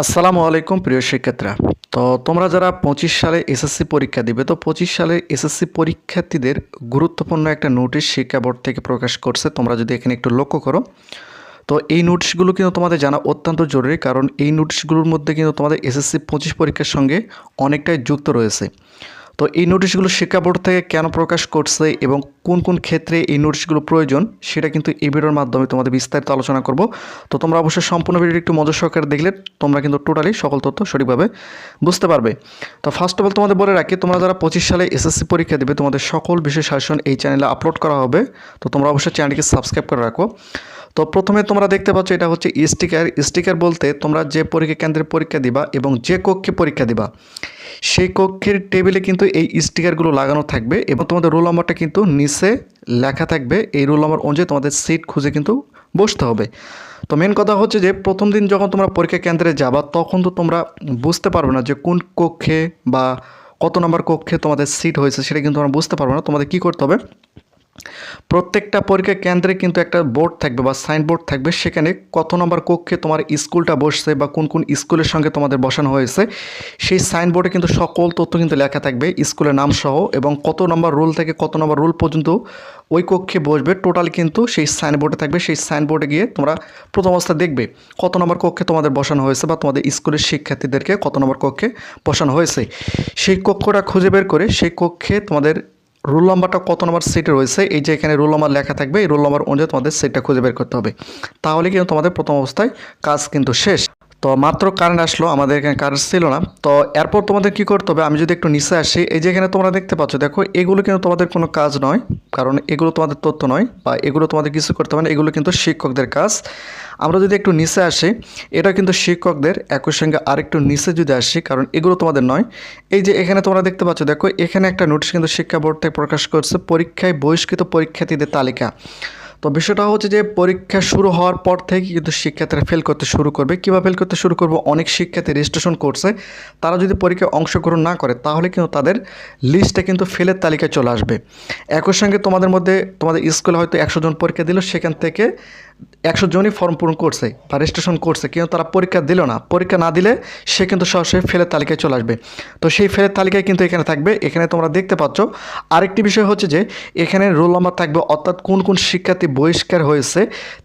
আসসালামু আলাইকুম প্রিয় শিক্ষার্থীরা। তো তোমরা যারা পঁচিশ সালে এসএসসি পরীক্ষা দিবে, তো পঁচিশ সালে এসএসসি পরীক্ষার্থীদের গুরুত্বপূর্ণ একটা নোটিশ শিক্ষা বোর্ড থেকে প্রকাশ করছে। তোমরা যদি এখানে একটু লক্ষ্য করো, তো এই নোটিশগুলো কিন্তু তোমাদের জানা অত্যন্ত জরুরি, কারণ এই নোটিশগুলোর মধ্যে কিন্তু তোমাদের এসএসসি পঁচিশ পরীক্ষার সঙ্গে অনেকটাই যুক্ত রয়েছে। তো এই নোটিশগুলো শিক্ষা বোর্ড থেকে কেন প্রকাশ করছে এবং কোন কোন ক্ষেত্রে এই নোটিশগুলো প্রয়োজন, সেটা কিন্তু এই ভিডিওর মাধ্যমে তোমাদের বিস্তারিত আলোচনা করব। তো তোমরা অবশ্যই সম্পূর্ণ ভিডিওটি একটু মজা সহকারে দেখলে, তোমরা কিন্তু টোটালি সকল তথ্য সঠিকভাবে বুঝতে পারবে। তো ফার্স্ট অফ অল তোমাদের বলে রাখি, তোমরা যারা পঁচিশ সালে এসএসসি পরীক্ষা দেবে, তোমাদের সকল বিষয় শাসন এই চ্যানেলে আপলোড করা হবে। তো তোমরা অবশ্যই চ্যানেলটিকে সাবস্ক্রাইব করে রাখো। তো প্রথমে তোমরা দেখতে পাচ্ছ এটা হচ্ছে স্টিকার স্টিকার বলতে তোমরা যে পরীক্ষা কেন্দ্রে পরীক্ষা দিবা এবং যে কক্ষে পরীক্ষা দিবা, সেই কক্ষের টেবিলে কিন্তু এই স্টিকারগুলো লাগানো থাকবে এবং তোমাদের রোল নাম্বারটা কিন্তু নিচে লেখা থাকবে। এই রোল নাম্বার অনুযায়ী তোমাদের সিট খুঁজে কিন্তু বসতে হবে। তো মেন কথা হচ্ছে যে প্রথম দিন যখন তোমরা পরীক্ষা কেন্দ্রে যাবা, তখন তো তোমরা বুঝতে পারবে না যে কোন কক্ষে বা কত নম্বর কক্ষে তোমাদের সিট হয়েছে, সেটা কিন্তু তোমরা বুঝতে পারবে না। তোমাদের কী করতে হবে? প্রত্যেকটা পরীক্ষা কেন্দ্রে কিন্তু একটা বোর্ড থাকবে বা সাইনবোর্ড থাকবে। সেখানে কত নম্বর কক্ষে তোমার স্কুলটা বসছে বা কোন কোন স্কুলের সঙ্গে তোমাদের বসানো হয়েছে, সেই সাইনবোর্ডে কিন্তু সকল তথ্য কিন্তু লেখা থাকবে স্কুলের নাম সহ এবং কত নম্বর রুল থেকে কত নম্বর রুল পর্যন্ত ওই কক্ষে বসবে। টোটাল কিন্তু সেই সাইনবোর্ডে থাকবে। সেই সাইনবোর্ডে গিয়ে তোমরা প্রথম অবস্থা দেখবে কত নম্বর কক্ষে তোমাদের বসানো হয়েছে বা তোমাদের স্কুলের শিক্ষার্থীদেরকে কত নম্বর কক্ষে বসানো হয়েছে। সেই কক্ষটা খুঁজে বের করে সেই কক্ষে তোমাদের রোল নাম্বারটা কত নম্বর সেটে রয়েছে? এই যে এখানে রোল নাম্বার লেখা থাকবে, এই রোল নাম্বার অনুযায়ী তোমাদের সেটটা খুঁজে বের করতে হবে। তাহলে কিন্তু তোমাদের প্রথম অবস্থায় কাজ কিন্তু শেষ। তো মাত্র কারেন্ট আসলো, আমাদের এখানে কারেন্ট ছিল না। তো এরপর তোমাদের কি করতে হবে? আমি যদি একটু নিচে আসি, এই যে এখানে তোমরা দেখতে পাচ্ছ, দেখো, এগুলো কিন্তু তোমাদের কোনো কাজ নয়, কারণ এগুলো তোমাদের তথ্য নয়, বা এগুলো তোমাদের কিছু করতে হবে না, এগুলো কিন্তু শিক্ষকদের কাজ। আমরা যদি একটু নিচে আসি, এটা কিন্তু শিক্ষকদের, একই সঙ্গে আরেকটু নিচে যদি আসি, কারণ এগুলো তোমাদের নয়। এই যে এখানে তোমরা দেখতে পাচ্ছ, দেখো, এখানে একটা নোটিশ কিন্তু শিক্ষা বোর্ড থেকে প্রকাশ করছে, পরীক্ষায় বহিষ্কৃত পরীক্ষার্থীদের তালিকা। তো বিষয়টা হচ্ছে যে পরীক্ষা শুরু হওয়ার পর থেকে কিন্তু শিক্ষার্থীরা ফেল করতে শুরু করবে। কীভাবে ফেল করতে শুরু করবে? অনেক শিক্ষার্থী রেজিস্ট্রেশন করছে। তারা যদি পরীক্ষায় অংশগ্রহণ না করে, তাহলে কিন্তু তাদের লিস্টে কিন্তু ফেলের তালিকায় চলে আসবে। একই সঙ্গে তোমাদের মধ্যে তোমাদের স্কুলে হয়তো একশো জন পরীক্ষা দিল, সেখান থেকে একশো জনই ফর্ম পূরণ করছে বা রেজিস্ট্রেশন করছে, কিন্তু তারা পরীক্ষা দিল না। পরীক্ষা না দিলে সে কিন্তু সরাসরি ফেলের তালিকায় চলে আসবে। তো সেই ফেলের তালিকায় কিন্তু এখানে থাকবে। এখানে তোমরা দেখতে পাচ্ছ, আরেকটি বিষয় হচ্ছে যে, এখানে রোল নাম্বার থাকবে, অর্থাৎ কোন কোন শিক্ষার্থী বহিষ্কার হয়েছে,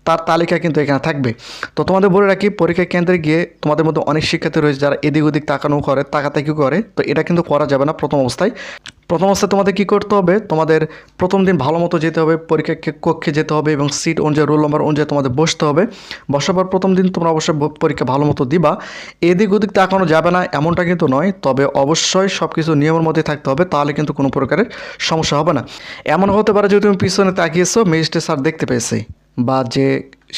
তার তালিকা কিন্তু এখানে থাকবে। তো তোমাদের বলে রাখি, পরীক্ষা কেন্দ্রে গিয়ে তোমাদের মধ্যে অনেক শিক্ষার্থী রয়েছে যারা এদিক ওদিক তাকানো করে, তাকাতাকি করে, তো এটা কিন্তু করা যাবে না প্রথম অবস্থায়। প্রথম অবস্থায় তোমাদের কী করতে হবে? তোমাদের প্রথম দিন ভালো মতো যেতে হবে, পরীক্ষা কক্ষে যেতে হবে এবং সিট অনুযায়ী রোল নম্বর অনুযায়ী তোমাদের বসতে হবে। বসার পর প্রথম দিন তোমরা অবশ্যই পরীক্ষা ভালো মতো দিবা। এদিক ওদিক তাকানো যাবে না, এমনটা কিন্তু নয়। তবে অবশ্যই সব কিছু নিয়মের মধ্যে থাকতে হবে, তাহলে কিন্তু কোনো প্রকারের সমস্যা হবে না। এমন হতে পারে যে তুমি পিছনে তাকিয়েছো ম্যাজিস্ট্রেট স্যার দেখতে পেয়েছে বা যে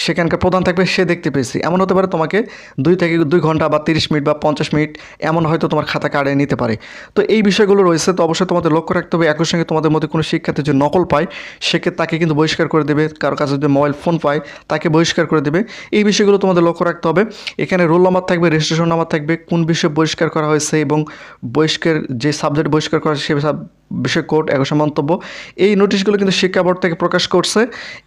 সেখানকার প্রধান থাকবে, সে দেখতে পেয়েছি। এমন হতে পারে তোমাকে দুই থেকে দুই ঘণ্টা বা তিরিশ মিনিট বা পঞ্চাশ মিনিট এমন হয়তো তোমার খাতা কাড়ে নিতে পারে। তো এই বিষয়গুলো রয়েছে, তো অবশ্যই তোমাদের লক্ষ্য রাখতে হবে। একই সঙ্গে তোমাদের মধ্যে কোনো শিক্ষার্থী যদি নকল পায় সেক্ষেত্রে তাকে কিন্তু বহিষ্কার করে দেবে। কারও কাছে যদি মোবাইল ফোন পায়, তাকে বহিষ্কার করে দেবে। এই বিষয়গুলো তোমাদের লক্ষ্য রাখতে হবে। এখানে রোল নাম্বার থাকবে রেজিস্ট্রেশন নাম্বার থাকবে, কোন বিষয়ে বহিষ্কার করা হয়েছে এবং বহিষ্কার যে সাবজেক্ট বহিষ্কার করা হয়েছে সে বিষয় কোর্ট একশো মন্তব্য। এই নোটিশগুলো কিন্তু শিক্ষা বোর্ড থেকে প্রকাশ করছে।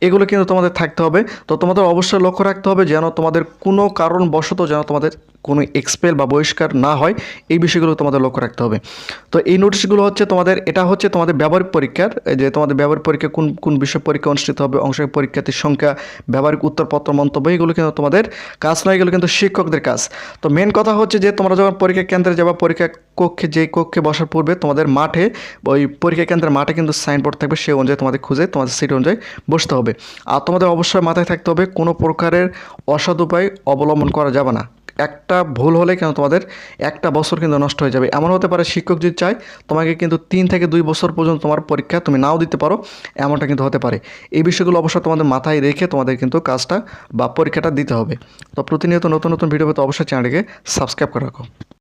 এগুলো কিন্তু তোমাদের থাকতে হবে। তো তোমাদের অবশ্যই লক্ষ্য রাখতে হবে যেন তোমাদের কোনো কারণবশত যেন তোমাদের কোনো এক্সপেল বা বহিষ্কার না হয়, এই বিষয়গুলো তোমাদের লক্ষ্য রাখতে হবে। তো এই নোটিশগুলো হচ্ছে তোমাদের, এটা হচ্ছে তোমাদের ব্যবহারিক পরীক্ষার যে তোমাদের ব্যবহারিক পরীক্ষা কোন কোন বিষয় পরীক্ষা অনুষ্ঠিত হবে অংশগ্রহণ পরীক্ষার্থীর সংখ্যা, ব্যবহারিক উত্তরপত্র, মন্তব্য, এগুলো কিন্তু তোমাদের কাজ নয়, এগুলো কিন্তু শিক্ষকদের কাজ। তো মেন কথা হচ্ছে যে তোমরা যখন পরীক্ষা কেন্দ্রে যাবা, পরীক্ষা কক্ষে, যে কক্ষে বসার পূর্বে তোমাদের মাঠে, ওই পরীক্ষা কেন্দ্রের মাঠে কিন্তু সাইনবোর্ড থাকবে, সেই অনুযায়ী তোমাদের খুঁজে, তোমাদের সিট অনুযায়ী বসতে হবে। আর তোমাদের অবশ্যই মাথায় থাকতে হবে, কোনো প্রকারের অসৎ উপায় অবলম্বন করা যাবে না। একটা ভুল হলে কেন তোমাদের একটা বছর কিন্তু নষ্ট হয়ে যাবে। এমন হতে পারে শিক্ষক যদি চায়, তোমাকে কিন্তু তিন থেকে দুই বছর পর্যন্ত তোমার পরীক্ষা তুমি নাও দিতে পারো, এমনটা কিন্তু হতে পারে। এই বিষয়গুলো অবশ্যই তোমাদের মাথায় রেখে তোমাদের কিন্তু কাজটা বা পরীক্ষাটা দিতে হবে। তো প্রতিনিয়ত নতুন নতুন ভিডিও পেতে অবশ্যই চ্যানেলটিকে সাবস্ক্রাইব করে রাখো।